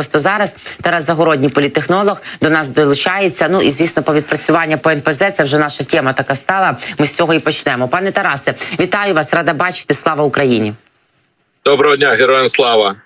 просто зараз. Тарас Загородній, політехнолог, до нас долучається. Ну і звісно, по відпрацювання по НПЗ це вже наша тема така стала. Ми з цього і почнемо. Пане Тарасе, вітаю вас, рада бачити. Слава Україні. Доброго дня, героям слава.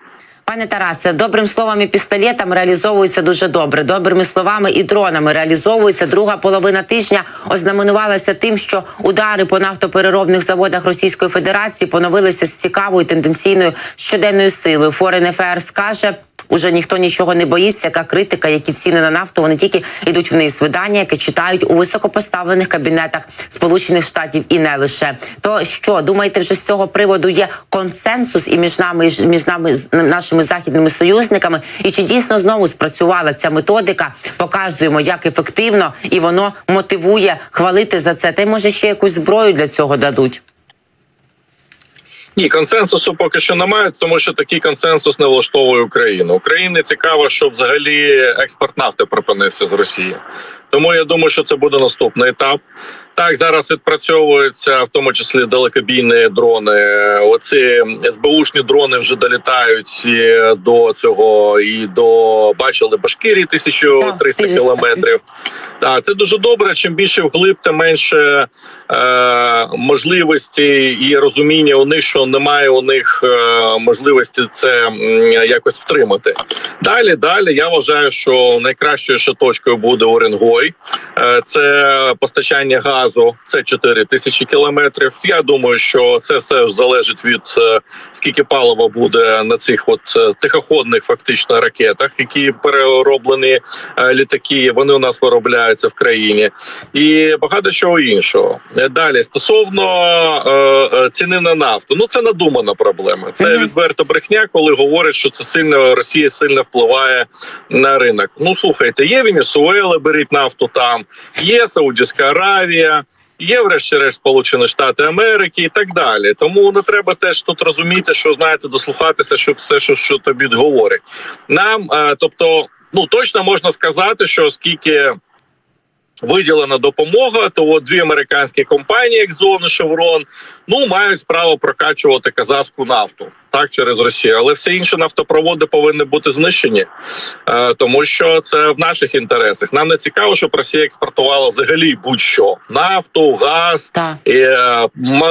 Пане Тарасе, добрим словом і пістолетом реалізовується дуже добре. Добрими словами і дронами реалізовується. Друга половина тижня ознаменувалася тим, що удари по нафтопереробних заводах Російської Федерації поновилися з цікавою тенденційною щоденною силою. Форен ФР скаже. Уже ніхто нічого не боїться, яка критика, які ціни на нафту вони тільки йдуть вниз. Видання, яке читають у високопоставлених кабінетах Сполучених Штатів і не лише то що думаєте, вже з цього приводу є консенсус і між нами, і між нами з нашими західними союзниками, і чи дійсно знову спрацювала ця методика? Показуємо, як ефективно, і воно мотивує хвалити за це. Та й може ще якусь зброю для цього дадуть. Ні, консенсусу поки що немає, тому що такий консенсус не влаштовує Україну. Україні цікаво, щоб взагалі експорт нафти припинився з Росії. Тому я думаю, що це буде наступний етап. Так, зараз відпрацьовуються в тому числі далекобійні дрони. Оці СБУшні дрони вже долітають і до цього і до бачили Башкирі 1300 Так, кілометрів. Так, це дуже добре. Чим більше вглиб, тим менше е, можливості і розуміння у них, що немає у них е, можливості це якось втримати. Далі, далі я вважаю, що найкращою ще точкою буде Оренгой. Е, це постачання газу. Це 4 тисячі кілометрів. Я думаю, що це все залежить від е, скільки палива буде на цих от е, тихоходних фактично ракетах, які перероблені е, літаки. Вони у нас виробляються в країні, і багато чого іншого. Е, Далі стосовно е, е, ціни на нафту, ну це надумана проблема. Це відверта брехня, коли говорять, що це сильно Росія сильно впливає на ринок. Ну слухайте, є Венесуела, беріть нафту там, є Саудівська Аравія. Є, врешті-решт, Сполучені Штати Америки і так далі. Тому не треба теж тут розуміти, що знаєте, дослухатися, що все, що, що тобі говорять. Нам, е, тобто, ну точно можна сказати, що оскільки виділена допомога, то дві американські компанії, Exxon і Chevron, ну мають право прокачувати казахську нафту так через Росію, але всі інші нафтопроводи повинні бути знищені, е, тому що це в наших інтересах. Нам не цікаво, щоб Росія експортувала взагалі будь-що нафту, газ Так. і е,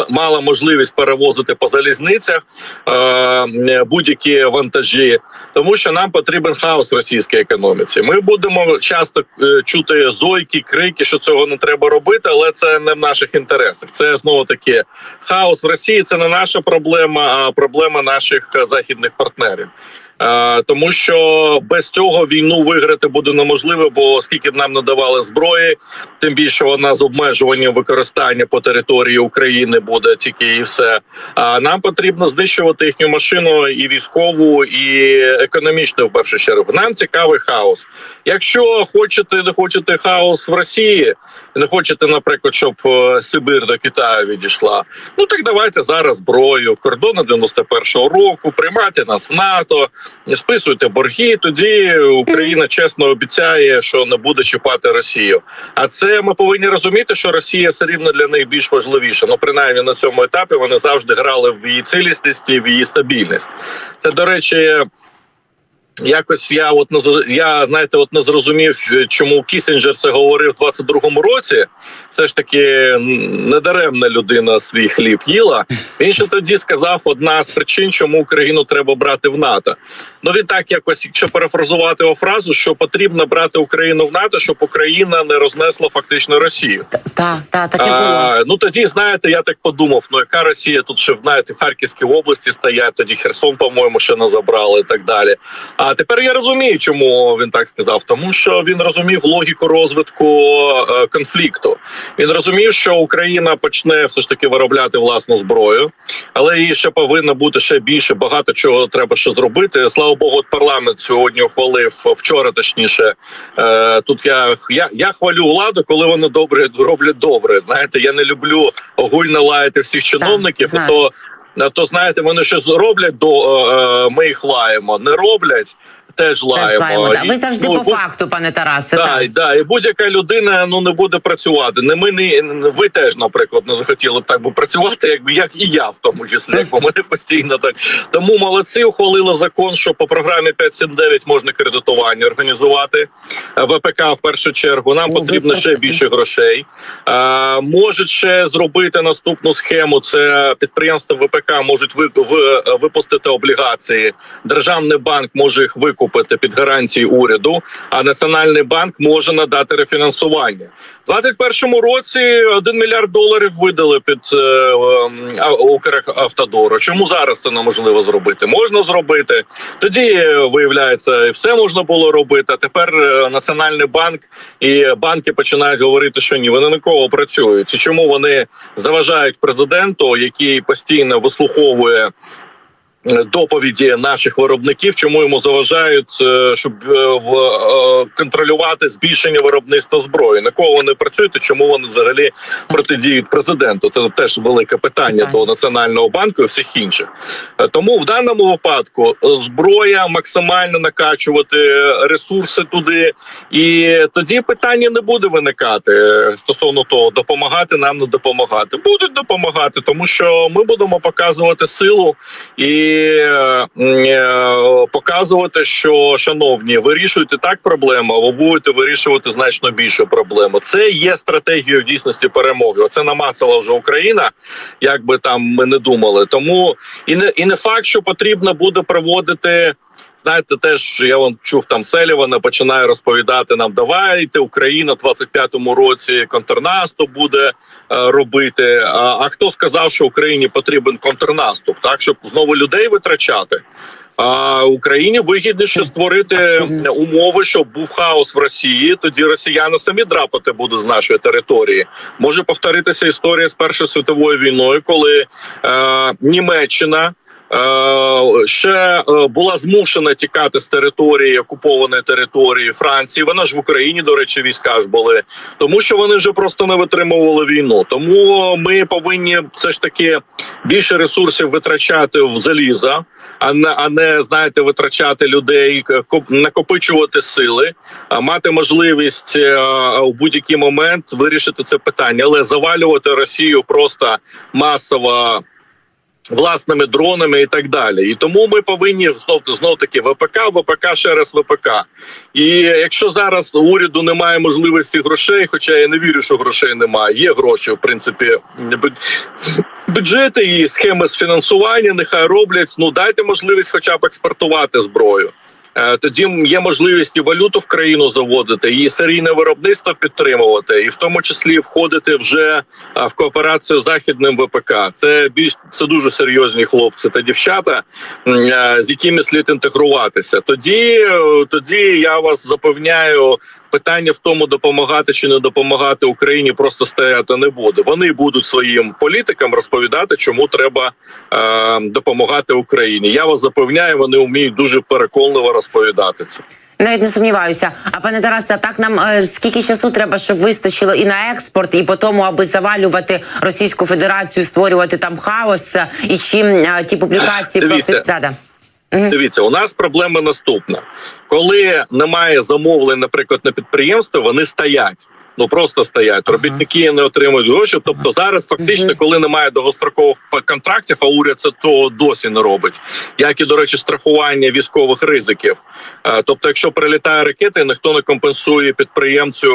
мала можливість перевозити по залізницях е, будь-які вантажі, тому що нам потрібен хаос в російській економіці. Ми будемо часто чути зойки, крики, що цього не треба робити, але це не в наших інтересах. Це знову таки хаос в Росії. Це не наша проблема, а проблема наших е, західних партнерів. Е, Тому що без цього війну виграти буде неможливо, бо скільки б нам надавали зброї, тим більше вона з обмежуванням використання по території України буде тільки і все. А нам потрібно знищувати їхню машину і військову, і економічну в першу чергу. Нам цікавий хаос. Якщо хочете, не хочете хаос в Росії, не хочете, наприклад, щоб е, Сибир до Китаю відійшла. Ну так давайте зараз зброю, кордони 91-го року, приймайте нас в НАТО, списуйте борги. Тоді Україна чесно обіцяє, що не буде чіпати Росію. А це ми повинні розуміти, що Росія все рівно для них більш важливіша. Ну принаймні на цьому етапі вони завжди грали в її цілісність і в її стабільність. Це до речі. Якось я от не я знаєте, от не зрозумів, чому Кісінджер це говорив в 22-му році. Все ж таки недаремна людина свій хліб їла. Він ще тоді сказав одна з причин, чому Україну треба брати в НАТО. Ну він так якось, якщо перефразувати його фразу, що потрібно брати Україну в НАТО, щоб Україна не рознесла фактично Росію. Та, та, таке було. А, ну тоді знаєте, я так подумав: ну яка Росія тут ще знаєте, в Харківській області стоять, тоді Херсон, по-моєму, ще не забрали і так далі. А тепер я розумію, чому він так сказав, тому що він розумів логіку розвитку е, конфлікту. Він розумів, що Україна почне все ж таки виробляти власну зброю, але її ще повинно бути ще більше. Багато чого треба ще зробити. Слава Богу, от парламент сьогодні ухвалив вчора, точніше. Е, тут я, я, я хвалю владу, коли вони добре роблять добре. Знаєте, я не люблю огульно лаяти всіх чиновників. Так, то, то знаєте, вони щось роблять до е, е, ми їх лаємо, не роблять. Теж теж лаємо. да. Ви завжди ну, по будь- факту, пане Тарасе. Да, так. да, і будь-яка людина ну не буде працювати. Не ми не ви теж, наприклад, не захотіли б так би працювати, якби як і я, в тому числі, бо мене постійно так. Тому молодці ухвалили закон, що по програмі 579 можна кредитування організувати ВПК в першу чергу. Нам О, потрібно ще більше грошей. Е, можуть ще зробити наступну схему. Це підприємства ВПК можуть ви, ви- випустити облігації. Державний банк може їх викупити під гарантії уряду, а Національний банк може надати рефінансування. У 2021 році 1 мільярд доларів видали під е, ем, Укравтодору. Чому зараз це неможливо зробити? Можна зробити. Тоді е, виявляється, і все можна було робити. А тепер е, Національний банк і банки починають говорити, що ні, вони на кого працюють. І чому вони заважають президенту, який постійно вислуховує. Е, Доповіді наших виробників, чому йому заважають, е, щоб е, контролювати збільшення виробництва зброї. На кого вони працюють і чому вони взагалі протидіють президенту? Це теж велике питання до національного банку і всіх інших. Тому в даному випадку зброя максимально накачувати ресурси туди, і тоді питання не буде виникати стосовно того, допомагати нам не допомагати. Будуть допомагати, тому що ми будемо показувати силу і показувати, що шановні, вирішуйте так проблему, або будете вирішувати значно більшу проблему. Це є стратегією в дійсності перемоги. Оце намацала вже Україна, як би там ми не думали. Тому і не і не факт, що потрібно буде проводити. Знаєте, теж я вон чув там Селівана, починає розповідати нам: давайте Україна в 25-му році контрнаступ буде е, робити. А, а хто сказав, що Україні потрібен контрнаступ, так щоб знову людей витрачати? А Україні вигідніше створити умови, щоб був хаос в Росії. Тоді росіяни самі драпати будуть з нашої території. Може повторитися історія з Першою світовою війною, коли е, Німеччина. Е, Ще е, була змушена тікати з території окупованої території Франції. Вона ж в Україні, до речі, війська ж були, тому що вони вже просто не витримували війну. Тому ми повинні все ж таки більше ресурсів витрачати в заліза, а не а не знаєте, витрачати людей, накопичувати сили, а мати можливість е, у будь-який момент вирішити це питання, але завалювати Росію просто масово. Власними дронами і так далі, і тому ми повинні знов знов таки ВПК, ВПК ще раз ВПК. І якщо зараз уряду немає можливості грошей, хоча я не вірю, що грошей немає, є гроші, в принципі, бюджети і схеми з фінансування нехай роблять. Ну дайте можливість, хоча б експортувати зброю. Е, Тоді є можливість і валюту в країну заводити, і серійне виробництво підтримувати, і в тому числі входити вже е, в кооперацію з західним ВПК. Це більш це дуже серйозні хлопці та дівчата, е, з якими слід інтегруватися. Тоді, тоді я вас запевняю. Питання в тому, допомагати чи не допомагати Україні, просто стояти не буде. Вони будуть своїм політикам розповідати, чому треба е, допомагати Україні. Я вас запевняю, вони вміють дуже переконливо розповідати це. Навіть не сумніваюся. А пане Тарасе, так нам е, скільки часу треба, щоб вистачило і на експорт, і по тому, аби завалювати Російську Федерацію, створювати там хаос, е, і чим е, ті публікації про Дивіться. під- да, да. Дивіться, у нас проблема наступна: коли немає замовлень, наприклад, на підприємство, вони стоять. Ну просто стоять. Робітники не отримують гроші. Тобто зараз фактично, коли немає довгострокових контрактів, а уряд це того досі не робить. Як і до речі, страхування військових ризиків. Е, Тобто, якщо прилітає ракета, ніхто не компенсує підприємцю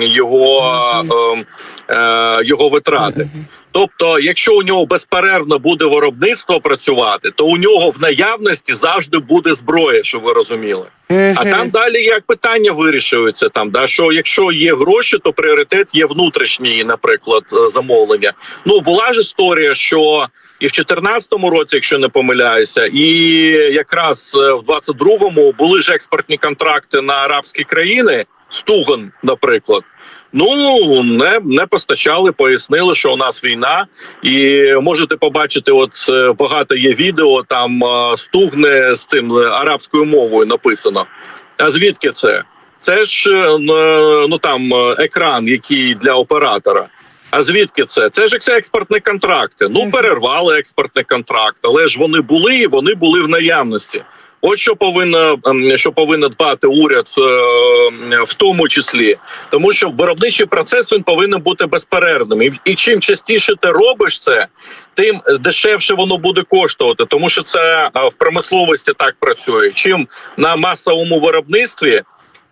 його, ем, е, його витрати. Тобто, якщо у нього безперервно буде виробництво працювати, то у нього в наявності завжди буде зброя, щоб ви розуміли. А там далі як питання вирішуються. Там да що якщо є гроші, то пріоритет є внутрішній, наприклад, е, замовлення. Ну була ж історія, що і в 2014 році, якщо не помиляюся, і якраз е, в 22-му були ж експортні контракти на арабські країни, Стуган, наприклад. Ну не, не постачали, пояснили, що у нас війна, і можете побачити, от е, багато є відео там е, стугне з цим е, арабською мовою написано. А звідки це? Це ж ну там екран, який для оператора. А звідки це? Це ж експортні контракти. Ну перервали експортний контракт, але ж вони були і вони були в наявності. От що повинно ем, що повинен дбати уряд е, в тому числі, тому що виробничий процес він повинен бути безперервним. І, і чим частіше ти робиш це, тим дешевше воно буде коштувати, тому що це е, в промисловості так працює. Чим на масовому виробництві.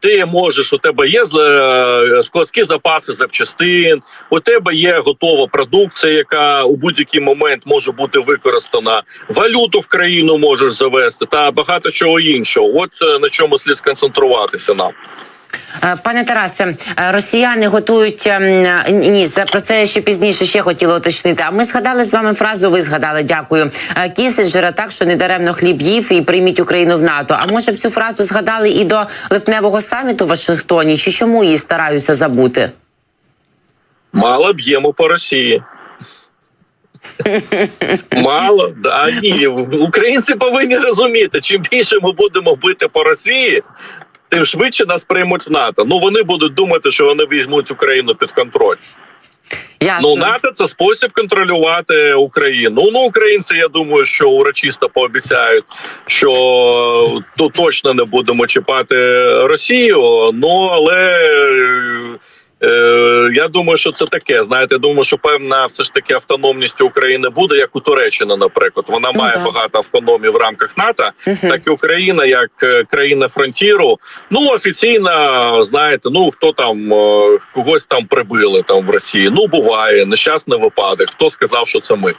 Ти можеш, у тебе є е, складські запаси запчастин, у тебе є готова продукція, яка у будь-який момент може бути використана. Валюту в країну можеш завести та багато чого іншого. От е, на чому слід сконцентруватися нам. Е, Пане Тарасе, е, росіяни готують ем, ні, за про це ще пізніше ще хотіла уточнити. А ми згадали з вами фразу. Ви згадали, дякую. е, Кісінджера, так що недаремно хліб їв і прийміть Україну в НАТО. А може б цю фразу згадали і до липневого саміту в Вашингтоні? Чи чому її стараються забути? Мало б'ємо по Росії. Мало да ні. Українці повинні розуміти, чим більше ми будемо бити по Росії, тим швидше нас приймуть в НАТО. Ну вони будуть думати, що вони візьмуть Україну під контроль. Ясно. Ну НАТО це спосіб контролювати Україну. Ну українці, я думаю, що урочисто пообіцяють, що то точно не будемо чіпати Росію. Ну але. Е, Я думаю, що це таке. Знаєте, думаю, що певна все ж таки автономність України буде, як у Туреччини, наприклад. Вона Ну, має да. багато автономії в рамках НАТО, Мгм. так і Україна, як е, країна фронтіру. Ну офіційно, знаєте, ну хто там е, когось там прибили там в Росії. Ну буває нещасний випадок. Хто сказав, що це ми?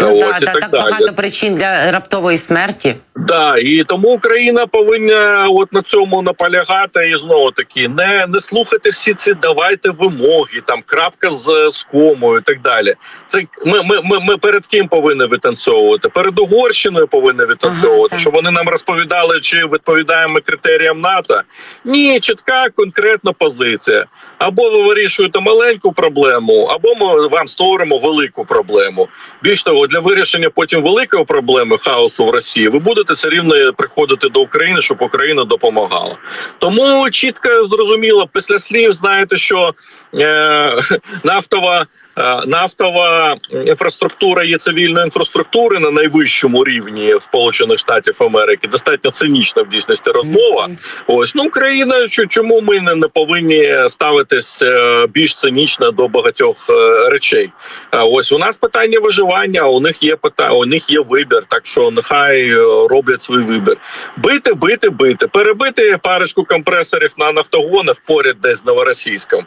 Ну, Ось да, і так так далі. багато причин для раптової смерті. Да, і тому Україна повинна от на цьому наполягати і знову таки не, не слухати всі ці давайте вимоги, там крапка з, з комою і так далі. Це ми, ми, ми, ми перед ким повинні витанцьовувати? Перед Угорщиною повинні витанцьовувати, так. щоб вони нам розповідали, чи відповідаємо критеріям НАТО. Ні, чітка конкретна позиція. Або ви вирішуєте маленьку проблему, або ми вам створимо велику проблему. Більш того, для вирішення потім великої проблеми хаосу в Росії ви будете все рівно приходити до України, щоб Україна допомагала. Тому чітко зрозуміло, після слів знаєте, що е, нафтова. Е, Нафтова інфраструктура є цивільною інфраструктурою на найвищому рівні Сполучених Штатів Америки. Достатньо цинічна в дійсності розмова. Ось ну Україна, чо- чому ми не, не повинні ставитись е, більш цинічно до багатьох е, речей? Ось у нас питання виживання. У них є питання, у них є вибір. Так що нехай роблять свій вибір. Бити, бити, бити, перебити парочку компресорів на нафтогонах поряд десь з новоросійськом,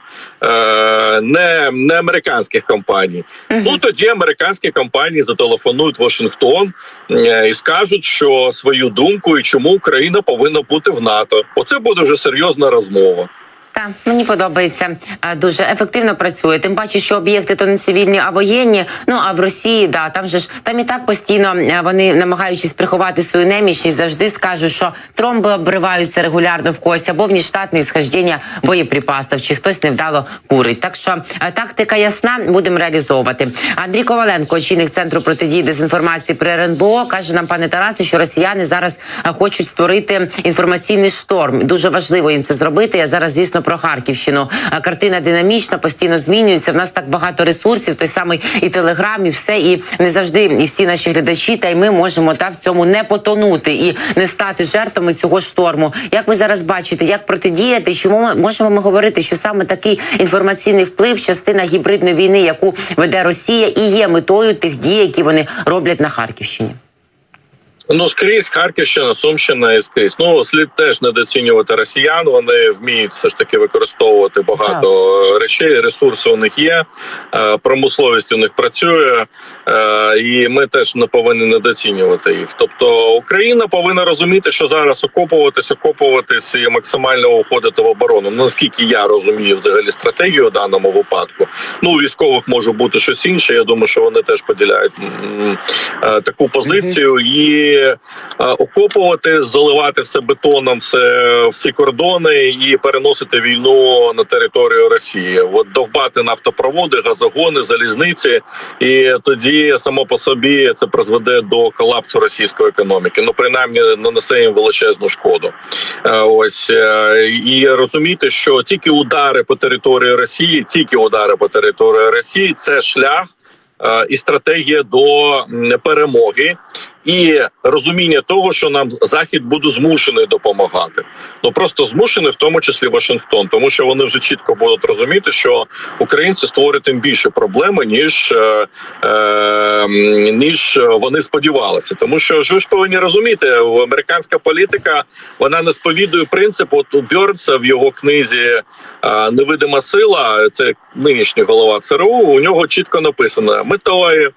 не, не американських компаній. Ну тоді американські компанії зателефонують Вашингтон е, і скажуть, що свою думку і чому Україна повинна бути в НАТО. Оце буде вже серйозна розмова. Так, мені подобається Е, дуже ефективно працює. Тим паче, що об'єкти то не цивільні, а воєнні. Ну а в Росії, да, там же ж там і так постійно е, вони, намагаючись приховати свою немічність, завжди скажуть, що тромби обриваються регулярно в когось або внештатне схождення боєприпасів, чи хтось невдало курить. Так що е, тактика ясна, будемо реалізовувати. Андрій Коваленко, очільник центру протидії дезінформації при РНБО, каже нам, пане Тарасе, що росіяни зараз хочуть створити інформаційний шторм. Дуже важливо їм це зробити. Я зараз, звісно, про Харківщину. Картина динамічна, постійно змінюється. В нас так багато ресурсів, той самий і телеграм, і все, і не завжди і всі наші глядачі, та й ми можемо та в цьому не потонути і не стати жертвами цього шторму. Як ви зараз бачите, як протидіяти? Чому ми можемо ми говорити, що саме такий інформаційний вплив, частина гібридної війни, яку веде Росія, і є метою тих дій, які вони роблять на Харківщині? Ну скрізь Харківщина, Сумщина і скрізь. Ну слід теж недооцінювати росіян. Вони вміють все ж таки використовувати багато речей. Ресурси у них є, е, промисловість у них працює, е, і ми теж не повинні недооцінювати їх. Тобто Україна повинна розуміти, що зараз окопуватись, окопуватись і максимально уходити в оборону. Ну, Наскільки я розумію, взагалі стратегію у даному випадку. Ну у військових може бути щось інше. Я думаю, що вони теж поділяють е, таку позицію і е, окопувати, заливати все бетоном, все всі кордони і переносити війну на територію Росії. От довбати нафтопроводи, газогони, залізниці, і тоді само по собі це призведе до колапсу російської економіки. Ну принаймні нанесе їм величезну шкоду. Е, Ось е, і розуміти, що тільки удари по території Росії, тільки удари по території Росії це шлях. І стратегія до перемоги, і розуміння того, що нам захід буде змушений допомагати. Ну просто змушений, в тому числі Вашингтон, тому що вони вже чітко будуть розуміти, що українці створять їм більше проблеми ніж, е, е, ніж вони сподівалися. Тому що ж ви ж повинні розуміти, американська політика вона не сповідує принцип. От у Бьорнса в його книзі Невидима сила, це нинішній голова ЦРУ. У нього чітко написано метою е,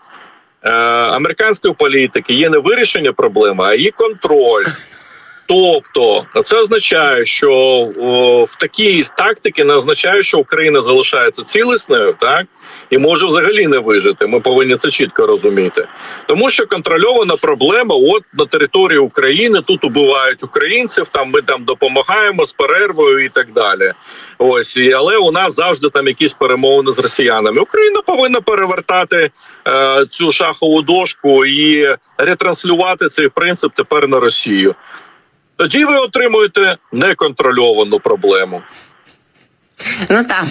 американської політики є не вирішення проблеми, а її контроль. Тобто це означає, що о, в такій тактиці не означає, що Україна залишається цілісною, так і може взагалі не вижити. Ми повинні це чітко розуміти, тому що контрольована проблема. От на території України тут убивають українців. Там ми там допомагаємо з перервою і так далі. Ось і але у нас завжди там якісь перемовини з росіянами. Україна повинна перевертати е, цю шахову дошку і ретранслювати цей принцип тепер на Росію. Тоді ви отримуєте неконтрольовану проблему. Ну так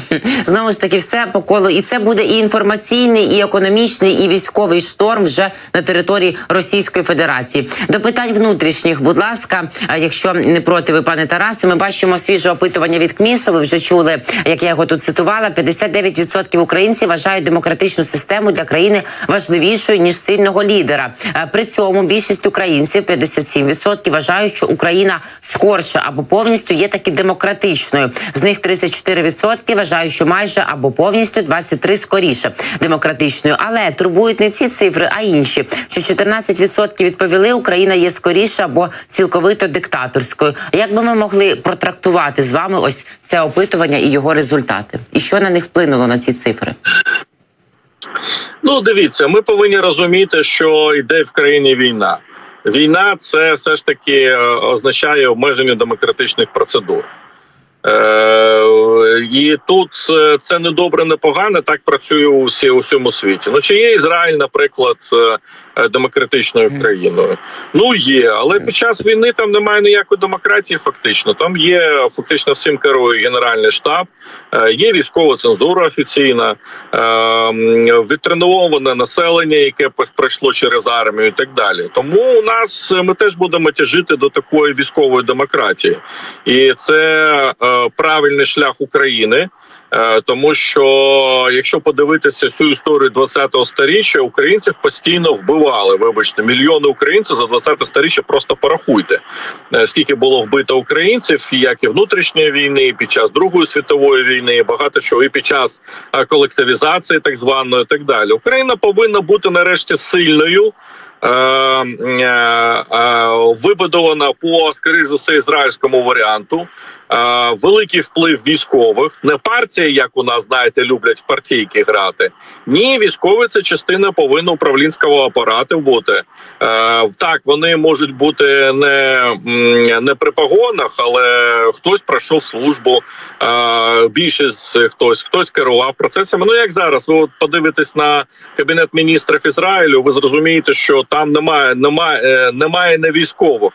знову ж таки, все по колу, і це буде і інформаційний, і економічний, і військовий шторм вже на території Російської Федерації. До питань внутрішніх, будь ласка, якщо не проти ви, пане Тарасе, ми бачимо свіже опитування від КМІСу. Ви вже чули, як я його тут цитувала. 59% українців вважають демократичну систему для країни важливішою ніж сильного лідера. При цьому більшість українців 57% вважають, що Україна скорше або повністю є таки демократичною. З них 34% вважають, що майже або повністю 23% скоріше демократичною. Але турбують не ці цифри, а інші. Що 14% відповіли, Україна є скоріше або цілковито диктаторською. Як би ми могли протрактувати з вами ось це опитування і його результати? І що на них вплинуло на ці цифри? Ну, дивіться, ми повинні розуміти, що йде в країні війна. Війна це все ж таки е, означає обмеження демократичних процедур. Е, і тут це не добре, не погане. Так працює у всі у всьому світі. Ну чи є Ізраїль, наприклад, е, демократичною країною? Ну є, але під час війни там немає ніякої демократії. Фактично, там є фактично всім керує генеральний штаб, е, є військова цензура офіційна, е, відтреноване населення, яке пройшло через армію, і так далі. Тому у нас е, ми теж будемо тяжити до такої військової демократії, і це е, правильний шлях України. Е, Тому що якщо подивитися всю історію 20-го сторіччя, українців постійно вбивали. Вибачте, мільйони українців за 20-те сторіччя просто порахуйте, е, скільки було вбито українців, як і внутрішньої війни, і під час Другої світової війни, і багато чого, і під час е, колективізації, так званої, і так далі. Україна повинна бути нарешті сильною. Вибудована по скоріш за все ізраїльському варіанту. Великий вплив військових, не партії, як у нас знаєте, люблять в партійки грати. Ні, військові це частина повинна управлінського апарату бути. Е, так, вони можуть бути не, не при погонах, але хтось пройшов службу, е, більшість хтось, хтось керував процесами. Ну як зараз, ви от подивитесь на кабінет міністрів Ізраїлю, ви зрозумієте, що там немає, немає, е, немає не військових.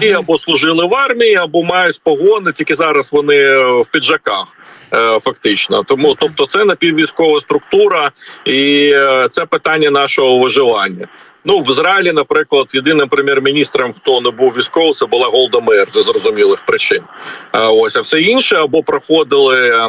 І або служили в армії, або мають погони, тільки зараз вони в піджаках. е, Фактично, тому тобто, це напіввійськова структура, і е, це питання нашого виживання. Ну в Ізраїлі, наприклад, єдиним прем'єр-міністром, хто не був військовим, це була Голда Меир зі зрозумілих причин. Е, Ось а все інше або проходили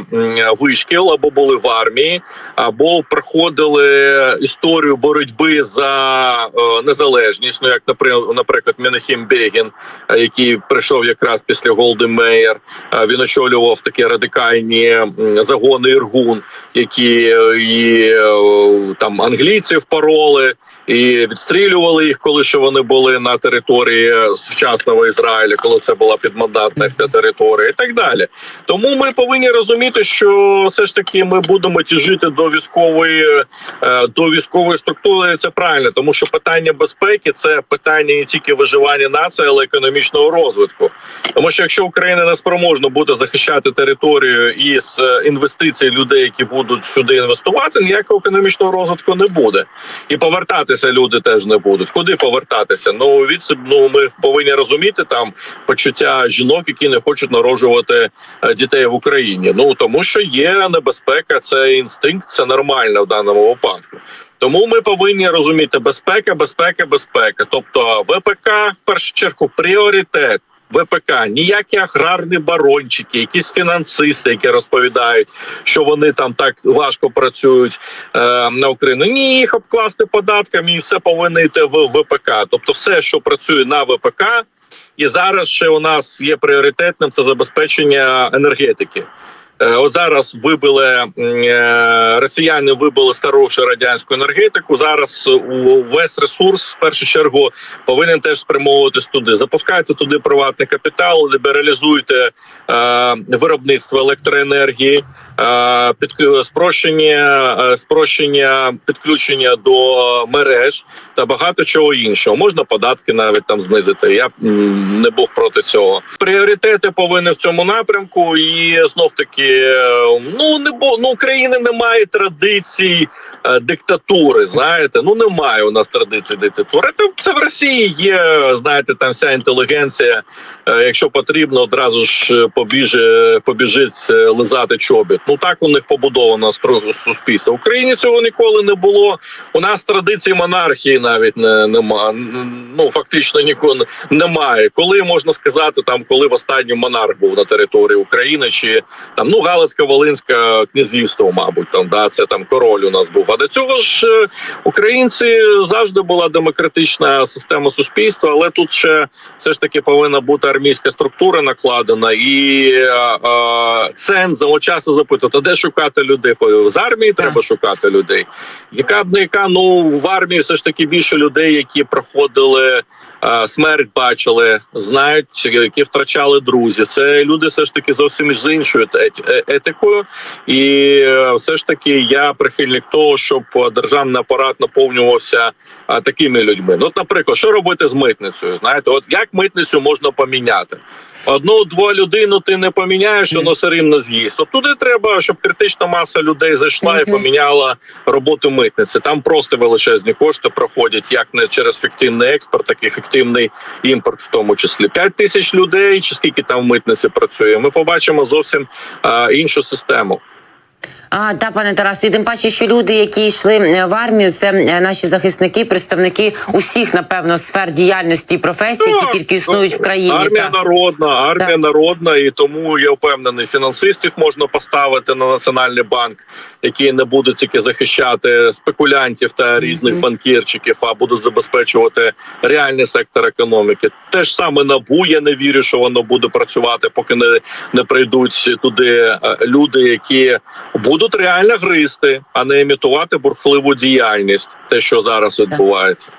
вишкіл, або були в армії, або проходили історію боротьби за е, незалежність. Ну як напри- наприклад, Менахім Бегін, е, який прийшов якраз після Голди Меєр. Е, Він очолював такі радикальні загони Іргун, які і там англійців пороли. І відстрілювали їх, коли ще вони були на території сучасного Ізраїля, коли це була підмандатна територія, і так далі. Тому ми повинні розуміти, що все ж таки ми будемо тяжити до військової е, до військової структури. Це правильно, тому що питання безпеки це питання не тільки виживання нації, але й економічного розвитку. Тому що якщо Україна не спроможна буде захищати територію із е, інвестицій людей, які будуть сюди інвестувати, ніякого економічного розвитку не буде. І повертатися люди теж не будуть. Куди повертатися? Ну від ну, ми повинні розуміти там почуття жінок, які не хочуть народжувати е, дітей в Україні. Ну тому що є небезпека, це інстинкт, це нормально в даному випадку. Тому ми повинні розуміти безпека, безпека, безпека. Тобто ВПК в першу чергу пріоритет. ВПК, ніякі аграрні барончики, якісь фінансисти, які розповідають, що вони там так важко працюють е, на Україну. Ні, їх обкласти податками і все повинно йти в ВПК. Тобто, все, що працює на ВПК, і зараз ще у нас є пріоритетним це забезпечення енергетики. Е, От зараз вибили е, росіяни, вибили старушу радянську енергетику. Зараз весь ресурс в першу чергу повинен теж спрямовуватись туди. Запускайте туди приватний капітал, лібералізуйте е, виробництво електроенергії. Е, Під спрощення, е, спрощення підключення до мереж та багато чого іншого. Можна податки навіть там знизити. Я не був проти цього. Пріоритети повинні в цьому напрямку, і знов таки, е, ну не бо ну України немає традицій. е, Диктатури, знаєте, ну немає у нас традиції диктатури. Це в Росії є, знаєте, там вся інтелігенція. Е, Якщо потрібно, одразу ж е, побіже побіжить е, лизати чобіт. Ну так у них побудовано суспільство. В Україні цього ніколи не було. У нас традиції монархії навіть не нема. Ну фактично ніколи немає. Коли можна сказати, там коли в останній монарх був на території України, чи там ну Галицьке Волинське князівство, мабуть, там да це там король у нас був. А до цього ж українці завжди була демократична система суспільства, але тут ще все ж таки повинна бути армійська структура накладена і е, е, ценз за часу запитувати, де шукати людей. З армії треба шукати людей. Яка б не яка ну в армії все ж таки більше людей, які проходили. Е, Смерть бачили, знають, які втрачали друзів. Це люди все ж таки зовсім з іншою ет- е- етикою, і е, все ж таки я прихильник того, щоб е, державний апарат наповнювався такими людьми. Ну, от, наприклад, що робити з митницею? Знаєте, от як митницю можна поміняти? Одну двох людину ти не поміняєш, воно все рівно з'їсть. От туди треба, щоб критична маса людей зайшла і поміняла роботу митниці. Там просто величезні кошти проходять, як не через фіктивний експорт, так і фіктивний імпорт, в тому числі 5 тисяч людей, чи скільки там в митниці працює. Ми побачимо зовсім а, іншу систему. А, та пане Тарас, і тим паче, що люди, які йшли е, в армію, це е, наші захисники, представники усіх, напевно, сфер діяльності і професій, які тільки існують в країні. Армія та. народна, армія Так. народна, і тому я впевнений, фінансистів можна поставити на національний банк, які не будуть тільки захищати спекулянтів та різних банкірчиків, а будуть забезпечувати реальний сектор економіки. Те ж саме набу. Я не вірю, що воно буде працювати, поки не, не прийдуть туди е, люди, які будуть реально гристи, а не імітувати бурхливу діяльність, те, що зараз відбувається.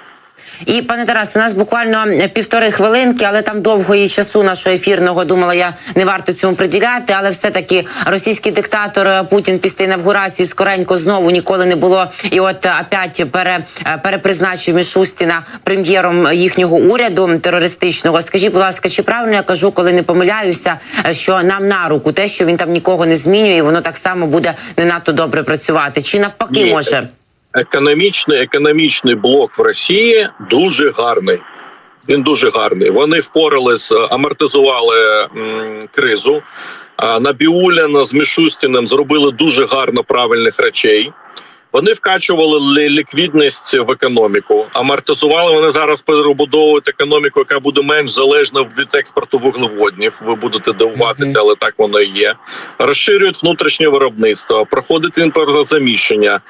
І пане Тарас, у нас буквально е, півтори хвилинки, але там довгої часу нашого ефірного думала я не варто цьому приділяти. Але все таки російський диктатор е, Путін після інавгурації скоренько знову ніколи не було. І от е, опять пере, перепризначив Мішустіна прем'єром їхнього уряду терористичного. Скажіть, будь ласка, чи правильно я кажу, коли не помиляюся, що нам на руку те, що він там нікого не змінює, і воно так само буде не надто добре працювати, чи навпаки Ні. може? Економічний економічний блок в Росії дуже гарний. Він дуже гарний. Вони впорались, з амортизували м, кризу. А Набіуляна з Мішустіним зробили дуже гарно правильних речей. Вони вкачували лі- ліквідність в економіку, амортизували. Вони зараз перебудовують економіку, яка буде менш залежна від експорту вуглеводнів. Ви будете дивуватися, але так воно і є. Розширюють внутрішнє виробництво, проходить імпортозаміщення,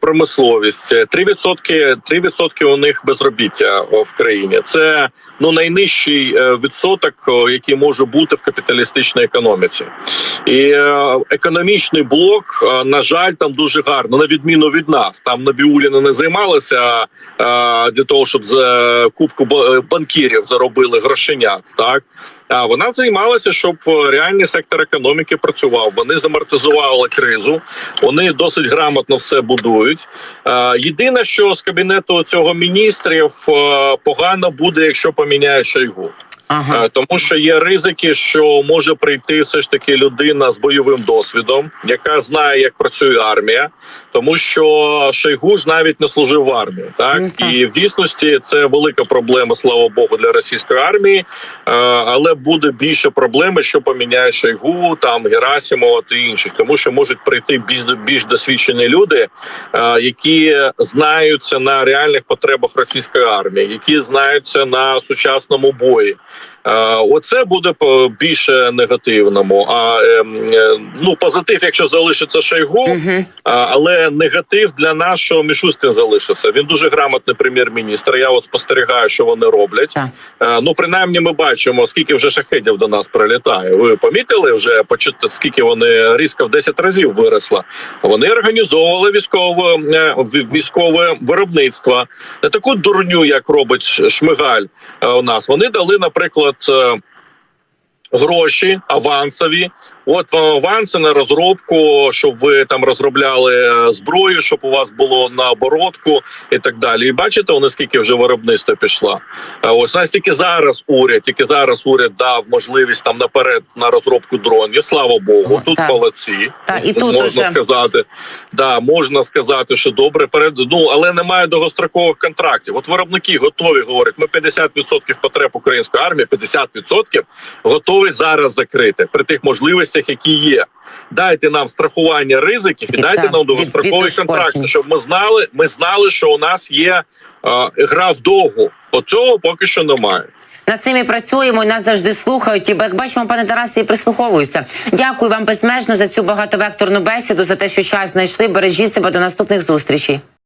промисловість. 3%, 3% у них безробіття в країні. Це ну найнижчий е, відсоток, який може бути в капіталістичній економіці. І е, економічний блок, е, на жаль, там дуже гарно, на відміну від нас. Там Набіуліна не займалися е, для того, щоб за кубку банкірів заробили грошенят. Так а вона займалася, щоб е, реальний сектор економіки працював. Вони замортизували кризу, вони досить грамотно все будують. Е, Єдине, що з кабінету цього міністрів е, погано буде, якщо поміняє Шойгу. Ага. Е, тому що є ризики, що може прийти все ж таки людина з бойовим досвідом, яка знає, як працює армія, тому що Шойгу ж навіть не служив в армії, так Ну, і в дійсності це велика проблема, слава Богу, для російської армії. Е, але буде більше проблеми, що поміняє Шойгу, там Герасимова та інших, тому що можуть прийти більш більш досвідчені люди, е, які знаються на реальних потребах російської армії, які знаються на сучасному бої. Е, Оце буде більше негативному. А ем, е, ну позитив, якщо залишиться Шойгу, Угу. але негатив для нас, що Мішустин залишився. Він дуже грамотний прем'єр-міністр. Я от спостерігаю, що вони роблять. Так. Е, Ну, принаймні, ми бачимо, скільки вже шахедів до нас прилітає. Ви помітили вже почути, скільки вони різко в 10 разів виросла. Вони організовували військове військове виробництво. Не таку дурню, як робить Шмигаль у нас. Вони дали, наприклад. е, Гроші авансові, от вам аванси на розробку, щоб ви там розробляли е, зброю, щоб у вас було на оборотку і так далі. І бачите, у нас скільки вже виробництво пішло. Е, Ось нас тільки зараз уряд, тільки зараз уряд дав можливість там наперед на розробку дронів. Слава Богу, тут Так. молодці. Так, і тут можна уже. сказати. Да, можна сказати, що добре перед ну але немає довгострокових контрактів. От виробники готові говорять, ми 50% потреб української армії, 50% готові зараз закрити при тих можливостях, які є. Дайте нам страхування ризиків і дайте нам довгострокові контракти, щоб ми знали, ми знали, що у нас є е, гра в довгу. Оцього поки що немає. Над цим і працюємо, і нас завжди слухають. І як бачимо, пане Тарасе, і прислуховуються. Дякую вам безмежно за цю багатовекторну бесіду, за те, що час знайшли. Бережіть себе до наступних зустрічей.